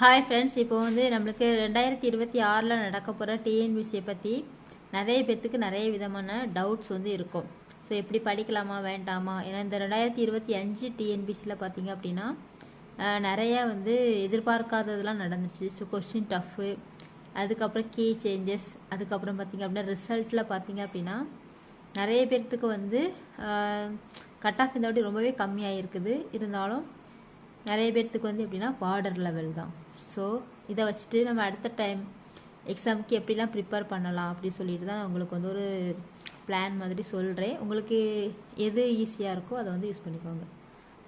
Hi friends இப்போ வந்து நம்மளுக்கு ரெண்டாயிரத்தி இருபத்தி ஆறில் நடக்க போகிற டிஎன்பிசியை பற்றி நிறைய பேர்த்துக்கு நிறைய விதமான டவுட்ஸ் வந்து இருக்கும். ஸோ எப்படி படிக்கலாமா வேண்டாமா? ஏன்னா இந்த ரெண்டாயிரத்தி இருபத்தி அஞ்சு டிஎன்பிசியில் பார்த்தீங்க அப்படின்னா நிறையா நிறைய வந்து எதிர்பார்க்காததெல்லாம் நடந்துச்சு. ஸோ கொஸ்டின் டஃப்பு அதுக்கப்புறம் கீ சேஞ்சஸ் அதுக்கப்புறம் பார்த்தீங்க அப்படின்னா ரிசல்ட்டில் பார்த்தீங்க அப்படின்னா நிறைய பேர்த்துக்கு வந்து கட் ஆஃப் இந்த வாட்டி ரொம்பவே கம்மியாக இருக்குது இருந்தாலும் நிறைய பேர்த்துக்கு வந்து எப்படின்னா பார்டர் லெவல் தான். ஸோ இதை வச்சுட்டு நம்ம அடுத்த டைம் எக்ஸாமுக்கு எப்படிலாம் ப்ரிப்பேர் பண்ணலாம் அப்படி சொல்லிட்டு தான் நான் உங்களுக்கு வந்து ஒரு பிளான் மாதிரி சொல்கிறேன் உங்களுக்கு எது ஈஸியாக இருக்கோ அதை வந்து யூஸ் பண்ணிக்கோங்க.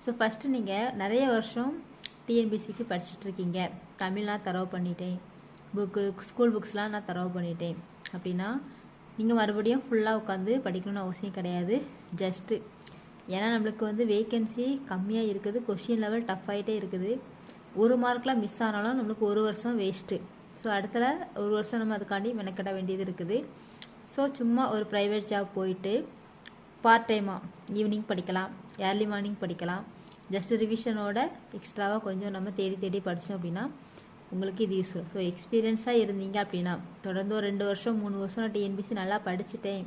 ஸோ ஃபஸ்ட்டு நீங்கள் நிறைய வருஷம் டிஎன்பிசிக்கு படிச்சுட்ருக்கீங்க தமிழ்லாம் தரவு பண்ணிட்டேன். புக்கு ஸ்கூல் புக்ஸ்லாம் நான் தரவு பண்ணிட்டேன். அப்படின்னா நீங்கள் மறுபடியும் ஃபுல்லாக உட்காந்து படிக்கணும்னு அவசியம் கிடையாது. ஜஸ்ட்டு ஏன்னா நம்மளுக்கு வந்து வேகன்சி கம்மியாக இருக்குது கொஷின் லெவல் டஃப் ஆகிட்டே இருக்குது. ஒரு மார்க்லாம் மிஸ் ஆனாலும் நம்மளுக்கு ஒரு வருஷம் வேஸ்ட்டு ஸோ அடுத்தல ஒரு வருஷம் நம்ம அதுக்காண்டி மெனக்கட வேண்டியது இருக்குது. ஸோ சும்மா ஒரு ப்ரைவேட் ஜாப் போயிட்டு பார்ட் டைமாக ஈவினிங் படிக்கலாம் ஏர்லி மார்னிங் படிக்கலாம். ஜஸ்ட் ரிவிஷனோட எக்ஸ்ட்ராவாக கொஞ்சம் நம்ம தேடி தேடி படித்தோம் அப்படின்னா உங்களுக்கு இது யூஸ்ஃபுல் ஸோ எக்ஸ்பீரியன்ஸாக இருந்தீங்க அப்படின்னா தொடர்ந்து ஒரு ரெண்டு வருஷம் மூணு வருஷம் நான் டிஎன்பிசி நல்லா படிச்சுட்டேன்.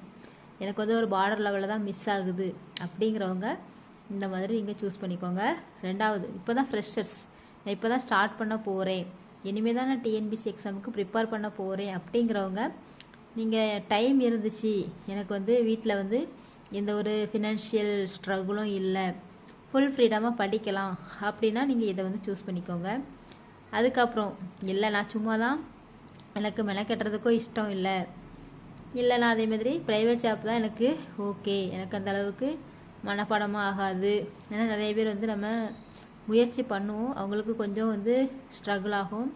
எனக்கு வந்து ஒரு பார்டர் லெவலில் தான் மிஸ் ஆகுது அப்படிங்கிறவங்க இந்த மாதிரி நீங்கள் சூஸ் பண்ணிக்கோங்க. ரெண்டாவது இப்போ தான் ஃப்ரெஷர்ஸ் நான் இப்போ தான் ஸ்டார்ட் பண்ண போகிறேன் இனிமேல் தான் நான் டிஎன்பிசி எக்ஸாமுக்கு ப்ரிப்பேர் பண்ண போகிறேன் அப்படிங்கிறவங்க நீங்கள் டைம் இருந்துச்சு. எனக்கு வந்து வீட்டில் வந்து எந்த ஒரு ஃபினான்ஷியல் ஸ்ட்ரகுளும் இல்லை. ஃபுல் ஃப்ரீடமாக படிக்கலாம் அப்படின்னா நீங்கள் இதை வந்து சூஸ் பண்ணிக்கோங்க. அதுக்கப்புறம் இல்லை நான் சும்மா தான் எனக்கு மெனக்கட்டுறதுக்கும் இஷ்டம் இல்லை. இல்லை நான் அதே மாதிரி ப்ரைவேட் ஜாப் தான் எனக்கு ஓகே எனக்கு அந்த அளவுக்கு மனப்பாடமாக ஆகாது. ஏன்னா நிறைய பேர் வந்து நம்ம முயற்சி பண்ணுவோம். அவங்களுக்கு கொஞ்சம் வந்து ஸ்ட்ரகிள் ஆகும்.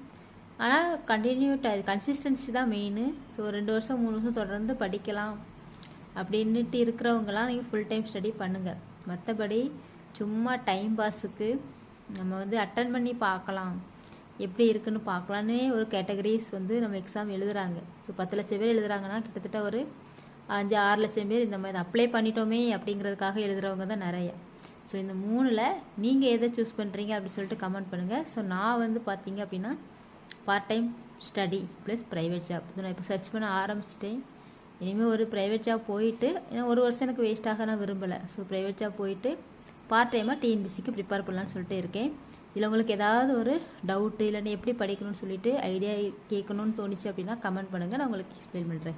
ஆனால் கண்டினியூ கன்சிஸ்டன்சி தான் மெயின் ஸோ ரெண்டு வருஷம் மூணு வருஷம் தொடர்ந்து படிக்கலாம். அப்படின்ட்டு இருக்கிறவங்களாம் நீங்கள் ஃபுல் டைம் ஸ்டடி பண்ணுங்கள் மற்றபடி சும்மா டைம் பாஸுக்கு நம்ம வந்து அட்டன் பண்ணி பார்க்கலாம். எப்படி இருக்குன்னு பார்க்கலான்னு ஒரு கேட்டகரிஸ் வந்து நம்ம எக்ஸாம் எழுதுறாங்க. ஸோ பத்து லட்சம் பேர் எழுதுறாங்கன்னா கிட்டத்தட்ட ஒரு அஞ்சு ஆறு லட்சம் பேர் இந்த மாதிரி அப்ளை பண்ணிட்டோமே அப்படிங்கிறதுக்காக எழுதுறவங்க தான் நிறைய. ஸோ இந்த மூணில் நீங்கள் எதை சூஸ் பண்ணுறீங்க அப்படின்னு சொல்லிட்டு கமெண்ட் பண்ணுங்கள் ஸோ நான் வந்து பார்த்தீங்க அப்படின்னா part time study plus private job நான் இப்போ சர்ச் பண்ண ஆரம்பிச்சிட்டேன். இனிமேல் ஒரு ப்ரைவேட் ஜாப் போயிட்டு ஏன்னா ஒரு வருஷம் எனக்கு வேஸ்ட்டாக நான் விரும்பலை. ஸோ ப்ரைவேட் ஜாப் போயிட்டு பார்ட் டைமாக டிஎன்பிசிக்கு ப்ரிப்பேர் பண்ணலான்னு சொல்லிட்டு இருக்கேன். இதில் உங்களுக்கு ஏதாவது ஒரு டவுட்டு இல்லைன்னா எப்படி படிக்கணும்னு சொல்லிட்டு ஐடியா கேட்கணும்னு தோணுச்சு அப்படின்னா கமெண்ட் பண்ணுங்கள் நான் உங்களுக்கு எக்ஸ்பிளைன் பண்ணுறேன்